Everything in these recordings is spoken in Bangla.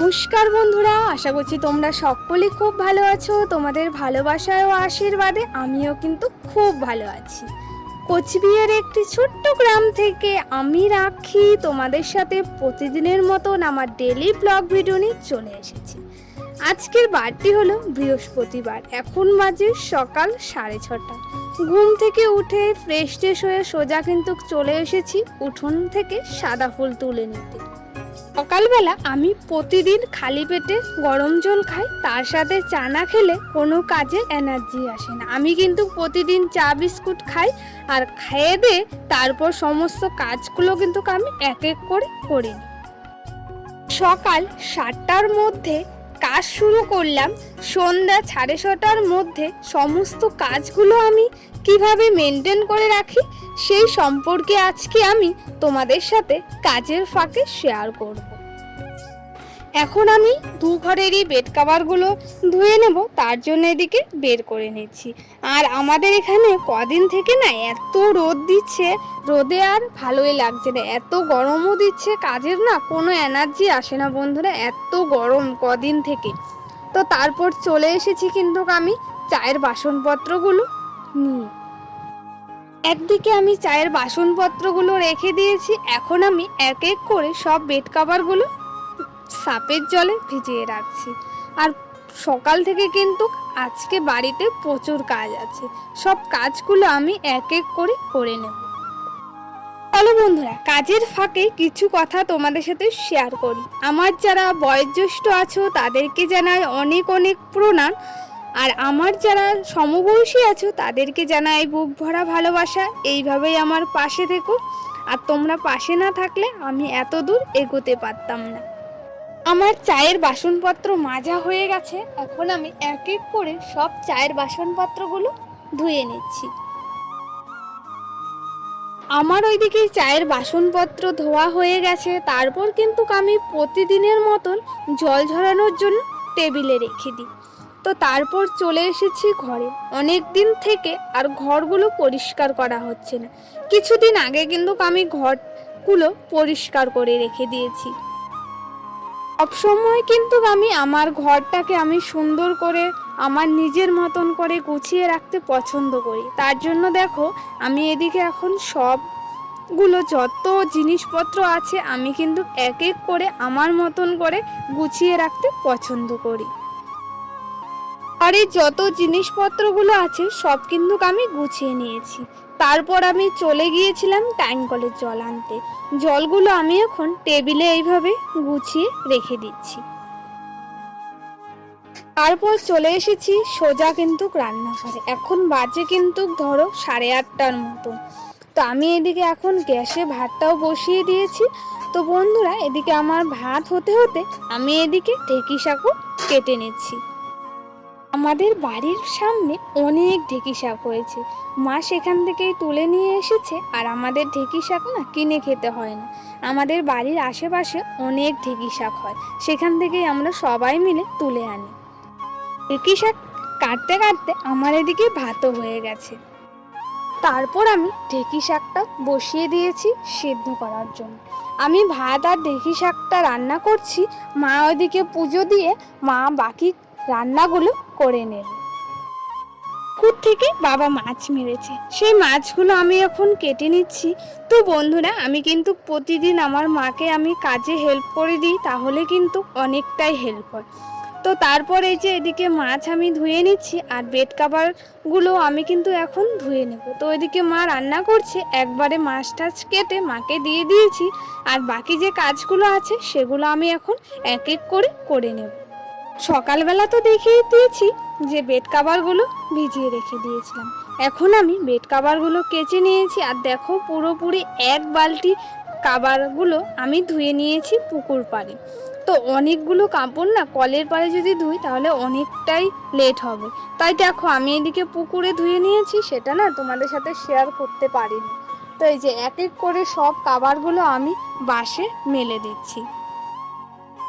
নমস্কার বন্ধুরা, আশা করছি তোমরা সকলেই খুব ভালো আছো। তোমাদের ভালোবাসায় ও আশীর্বাদে আমিও কিন্তু খুব ভালো আছি। কোচবিহার একটি ছোট্ট গ্রাম থেকে আমি রাখি। তোমাদের সাথে প্রতিদিনের মতন আমার ডেলি ব্লগ ভিডিও নিয়ে চলে এসেছি। আজকের বারটি হলো বৃহস্পতিবার, এখন বাজে সকাল সাড়ে ছটা। ঘুম থেকে উঠে ফ্রেশ ট্রেশ হয়ে সোজা কিন্তু চলে এসেছি উঠোন থেকে সাদা ফুল তুলে নিতে। সকালবেলা আমি প্রতিদিন খালি পেটে গরম জল খাই, তার সাথে চা না খেলে কোনো কাজে এনার্জি আসে না। আমি কিন্তু প্রতিদিন চা, বিস্কুট খাই আর খেয়ে দিয়ে তারপর সমস্ত কাজগুলো কিন্তু আমি এক এক করে করি। সকাল সাতটার মধ্যে কাজ শুরু করলাম। সন্ধ্যা সাড়ে ছটার মধ্যে সমস্ত কাজগুলো আমি কীভাবে মেনটেন করে রাখি, সেই সম্পর্কে আজকে আমি তোমাদের সাথে কাজের ফাঁকে শেয়ার করব। এখন আমি দু ঘরেরই বেড কাভারগুলো ধুয়ে নেব, তার জন্য এদিকে বের করে নিচ্ছি। আর আমাদের এখানে কদিন থেকে না এত রোদ দিচ্ছে, রোদে আর ভালোই লাগছে না। এত গরমও দিচ্ছে, কাজের না কোনো এনার্জি আসে না বন্ধুরা, এত গরম কদিন থেকে। তো তারপর চলে এসেছি কিন্তু আমি চায়ের বাসনপত্রগুলো নিয়ে। একদিকে আমি চায়ের বাসনপত্রগুলো রেখে দিয়েছি, এখন আমি এক এক করে সব বেড কাভারগুলো সাপের জলে ভিজিয়ে রাখছি। আর সকাল থেকে কিন্তু আজকে বাড়িতে প্রচুর কাজ আছে। সব কাজগুলো আমি এক এক করে করে নেব। চলো বন্ধুরা, কাজের ফাঁকে কিছু কথা তোমাদের সাথে শেয়ার করি। আমার যারা বয়োজ্যেষ্ঠ আছো, তাদেরকে জানাই অনেক অনেক প্রণাম। আর আমার যারা সমবয়সী আছো, তাদেরকে জানাই বুক ভরা ভালোবাসা। এইভাবেই আমার পাশে থেকো। আর তোমরা পাশে না থাকলে আমি এত দূর এগোতে পারতাম না। আমার চায়ের বাসনপত্র মাজা হয়ে গেছে। এখন আমি এক এক করে সব চায়ের বাসনপত্রগুলো ধুয়ে নিচ্ছি। আমার ওইদিকে চায়ের বাসনপত্র ধোয়া হয়ে গেছে। তারপর কিন্তু আমি প্রতিদিনের মতন জল ঝরানোর জন্য টেবিলে রেখে দিই। তো তারপর চলে এসেছি ঘরে। অনেক দিন থেকে আর ঘরগুলো পরিষ্কার করা হচ্ছে না। কিছুদিন আগে কিন্তু আমি ঘরগুলো পরিষ্কার করে রেখে দিয়েছি। সবসময় কিন্তু আমি আমার ঘরটাকে আমি সুন্দর করে আমার নিজের মতন করে গুছিয়ে রাখতে পছন্দ করি। তার জন্য দেখো, আমি এদিকে এখন সবগুলো যত জিনিসপত্র আছে, আমি কিন্তু এক এক করে আমার মতন করে গুছিয়ে রাখতে পছন্দ করি। আর এই যত জিনিসপত্রগুলো আছে, সব কিন্তু আমি গুছিয়ে নিয়েছি। তারপর আমি চলে গিয়েছিলাম টাইম কলের জল আনতে। জলগুলো আমি এখন টেবিলে এইভাবে গুছিয়ে রেখে দিচ্ছি। তারপর চলে এসেছি সোজা কিন্তু রান্নাঘরে। এখন বাজে কিন্তু ধরো সাড়ে আটটার মতো। তো আমি এদিকে এখন গ্যাসে ভাতটাও বসিয়ে দিয়েছি। তো বন্ধুরা, এদিকে আমার ভাত হতে হতে আমি এদিকে ঢেকি শাকও কেটে নিচ্ছি। আমাদের বাড়ির সামনে অনেক ঢেকি শাক হয়েছে। মা সেখান থেকেই তুলে নিয়ে এসেছে আর আমাদের ঢেকি শাক না কিনে খেতে হয় না। আমাদের বাড়ির আশেপাশে অনেক ঢেকি শাক হয়, সেখান থেকেই আমরা সবাই মিলে তুলে আনি। ঢেকি শাক কাটতে কাটতে আমার এদিকে ভাতও হয়ে গেছে। তারপর আমি ঢেকি শাকটা বসিয়ে দিয়েছি সিদ্ধ করার জন্য। আমি ভাত আর ঢেকি শাকটা রান্না করছি, মা ওইদিকে পুজো দিয়ে মা বাকি রান্নাগুলো করে নেব। পুকুর থেকে বাবা মাছ মেরেছে। সেই মাছগুলো আমি এখন কেটে নিচ্ছি। তো বন্ধুরা, আমি কিন্তু প্রতিদিন আমার মাকে আমি কাজে হেল্প করে দিই, তাহলে কিন্তু অনেকটাই হেল্প হয়। তো তারপর যে এদিকে মাছ আমি ধুয়ে নিচ্ছি, আর বেড কাভারগুলো আমি কিন্তু এখন ধুয়ে নেব। তো এদিকে মা রান্না করছে, একবারে মাছ টাছ কেটে মাকে দিয়ে দিয়েছি, আর বাকি যে কাজগুলো আছে, সেগুলো আমি এখন এক এক করে করে নেব। সকালবেলা তো দেখেই দিয়েছি যে বেড কাভারগুলো ভিজিয়ে রেখে দিয়েছিলাম। এখন আমি বেড কাভারগুলো কেচে নিয়েছি আর দেখো পুরোপুরি এক বালতি কাভারগুলো আমি ধুয়ে নিয়েছি পুকুর পাড়ে। তো অনেকগুলো কাপড় না কলের পাড়ে যদি ধুই তাহলে অনেকটাই লেট হবে। তাই দেখো আমি এদিকে পুকুরে ধুয়ে নিয়েছি সেটা না তোমাদের সাথে শেয়ার করতে পারিনি। তো এই যে এক এক করে সব কাভারগুলো আমি বাসে মেলে দিচ্ছি।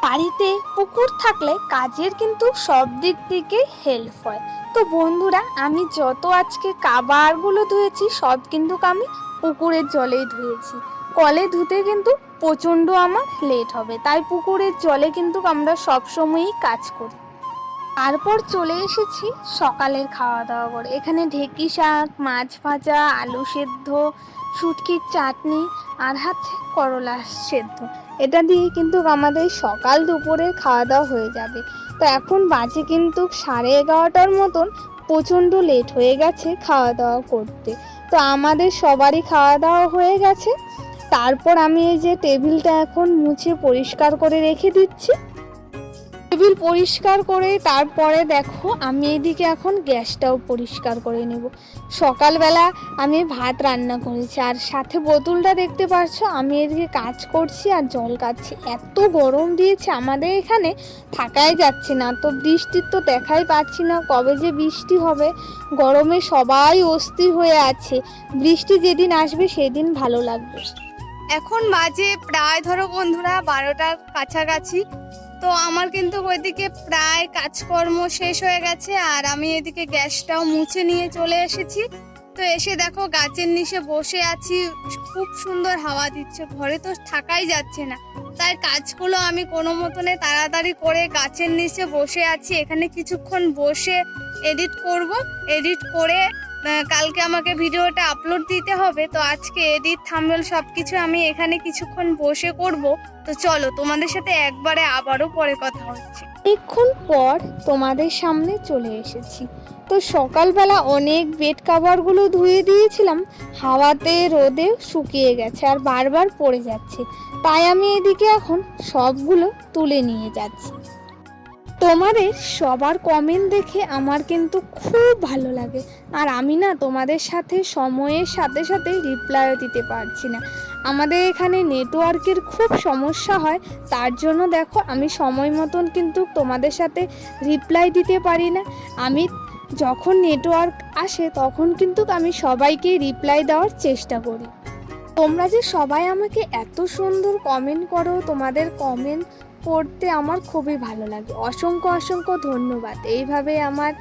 বাড়িতে পুকুর থাকলে কাজের কিন্তু সব দিক থেকে হেল্প হয়। তো বন্ধুরা, আমি যত আজকে কাবারগুলো ধুয়েছি, সব কিন্তু আমি পুকুরের জলেই ধুয়েছি। কলে ধুতে কিন্তু প্রচণ্ড আমার লেট হবে। তাই পুকুরের জলে কিন্তু আমরা সবসময়ই কাজ করি। তারপর চলে এসেছি সকালের খাওয়া দাওয়া করে। এখানে ঢেকি শাক, মাছ ভাজা, আলু সেদ্ধ, শুটকির চাটনি আর হচ্ছে করলা সেদ্ধ। এটা দিয়ে কিন্তু আমাদের সকাল দুপুরে খাওয়া দাওয়া হয়ে যাবে। তো এখন বাজে কিন্তু সাড়ে এগারোটার মতন, প্রচণ্ড লেট হয়ে গেছে খাওয়া দাওয়া করতে। তো আমাদের সবারই খাওয়া দাওয়া হয়ে গেছে। তারপর আমি এই যে টেবিলটা এখন মুছে পরিষ্কার করে রেখে দিচ্ছি। টেবিল পরিষ্কার করে তারপরে দেখো আমি এদিকে এখন গ্যাসটাও পরিষ্কার করে নেব। সকালবেলা আমি ভাত রান্না করেছি আর সাথে বোতলটা দেখতে পাচ্ছ, আমি এদিকে কাজ করছি আর জল কাচ্ছি এত গরম দিয়েছে আমাদের এখানে, থাকাই যাচ্ছে না। তো বৃষ্টির তো দেখাই পাচ্ছি না কবে যে বৃষ্টি হবে। গরমে সবাই অস্থির হয়ে আছে। বৃষ্টি যেদিন আসবে সেদিন ভালো লাগবে। এখন বাজে প্রায় ধরো বন্ধুরা বারোটার কাছাকাছি। তো আমার কিন্তু ওইদিকে প্রায় কাজকর্ম শেষ হয়ে গেছে, আর আমি এদিকে গ্যাসটাও মুছে নিয়ে চলে এসেছি। তো এসে দেখো গাছের নিচে বসে আছি, খুব সুন্দর হাওয়া দিচ্ছে, ঘরে তো থাকাই যাচ্ছে না। তাই কাজগুলো আমি কোনো মতনে তাড়াতাড়ি করে গাছের নিচে বসে আছি, এখানে কিছুক্ষণ বসে এডিট করব। এডিট করে কালকে আমাকে ভিডিওটা আপলোড দিতে হবে, তো আজকে এডিট থাম্বেল সব কিছু আমি এখানে কিছুক্ষণ বসে করব। তো চলো, তোমাদের সাথে একবারে আবারও পরে কথা হচ্ছে। অনেকক্ষণ পর তোমাদের সামনে চলে এসেছি। তো সকালবেলা অনেক বেড কাভারগুলো ধুয়ে দিয়েছিলাম, হাওয়াতে, রোদে শুকিয়ে গেছে আর বারবার পড়ে যাচ্ছে। তাই আমি এদিকে এখন সবগুলো তুলে নিয়ে যাচ্ছি। তোমাদের সবার কমেন্ট দেখে আমার কিন্তু খুব ভালো লাগে। আর আমি না তোমাদের সাথে সময়ের সাথে সাথে রিপ্লাইও দিতে পারছি না। আমাদের এখানে নেটওয়ার্কের খুব সমস্যা হয়, তার জন্য দেখো আমি সময় মতন কিন্তু তোমাদের সাথে রিপ্লাই দিতে পারি না। আমি যখন নেটওয়ার্ক আসে তখন কিন্তু আমি সবাইকে রিপ্লাই দেওয়ার চেষ্টা করি। তোমরা যে সবাই আমাকে এত সুন্দর কমেন্ট করো, তোমাদের কমেন্ট পড়তে আমার খুবই ভালো লাগে। অসংখ্য অসংখ্য ধন্যবাদ এইভাবে আমার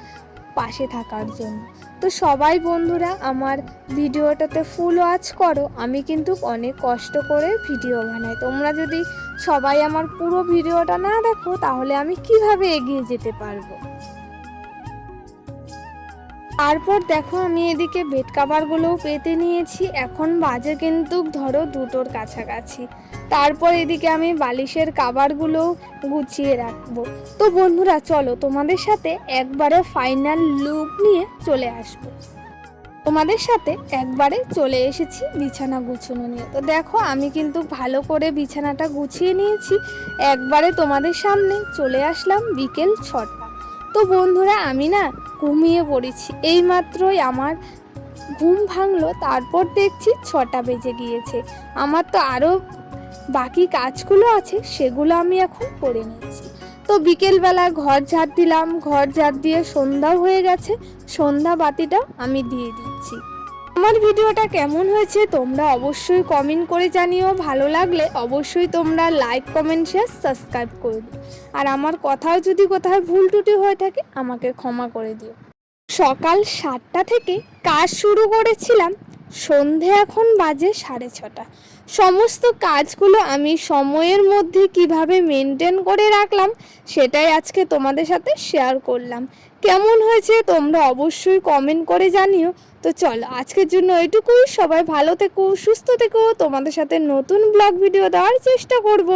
পাশে থাকার জন্য। তো সবাই বন্ধুরা, আমার ভিডিওটাতে ফুল ওয়াচ করো। আমি কিন্তু অনেক কষ্ট করে ভিডিও বানাই। তোমরা যদি সবাই আমার পুরো ভিডিওটা না দেখো, তাহলে আমি কীভাবে এগিয়ে যেতে পারব? তারপর দেখো, আমি এদিকে বেড কাভারগুলোও পেতে নিয়েছি। এখন বাজে কিন্তু ধরো দুটোর কাছাকাছি। তারপর এদিকে আমি বালিশের কাভারগুলোও গুছিয়ে রাখব। তো বন্ধুরা, চলো তোমাদের সাথে একবারে ফাইনাল লুক নিয়ে চলে আসব। তোমাদের সাথে একবারে চলে এসেছি বিছানা গুছানো নিয়ে। তো দেখো, আমি কিন্তু ভালো করে বিছানাটা গুছিয়ে নিয়েছি। একবারে তোমাদের সামনে চলে আসলাম বিকেল ছটা। তো বন্ধুরা, আমি না ঘুমিয়ে পড়েছি। এইমাত্রই আমার ঘুম ভাঙলো, তারপর দেখছি ছটা বেজে গিয়েছে। আমার তো আরও বাকি কাজগুলো আছে, সেগুলো আমি এখন করে নিচ্ছি। তো বিকেলবেলা ঘর ঝাড় দিলাম, ঘর ঝাড় দিয়ে সন্ধ্যাও হয়ে গেছে, সন্ধ্যা বাতিটা আমি দিয়ে দিচ্ছি। আমার ভিডিওটা কেমন হয়েছে তোমরা অবশ্যই কমেন্ট করে জানিও, ভালো লাগলে অবশ্যই তোমরা লাইক কমেন্ট শেয়ার সাবস্ক্রাইব করে দিও। আর আমার কথাও যদি কোথাও ভুল টুটি হয়ে থাকে, আমাকে ক্ষমা করে দিও। সকাল সাতটা থেকে কাজ শুরু করেছিলাম, সন্ধে এখন বাজে সাড়ে ছটা। সমস্ত কাজগুলো আমি সময়ের মধ্যে কীভাবে মেনটেন করে রাখলাম, সেটাই আজকে তোমাদের সাথে শেয়ার করলাম। কেমন হয়েছে তোমরা অবশ্যই কমেন্ট করে জানিও। তো চলো, আজকের জন্য এটুকুই। সবাই ভালো থেকো, সুস্থ থেকো। তোমাদের সাথে নতুন ব্লগ ভিডিও দেওয়ার চেষ্টা করব।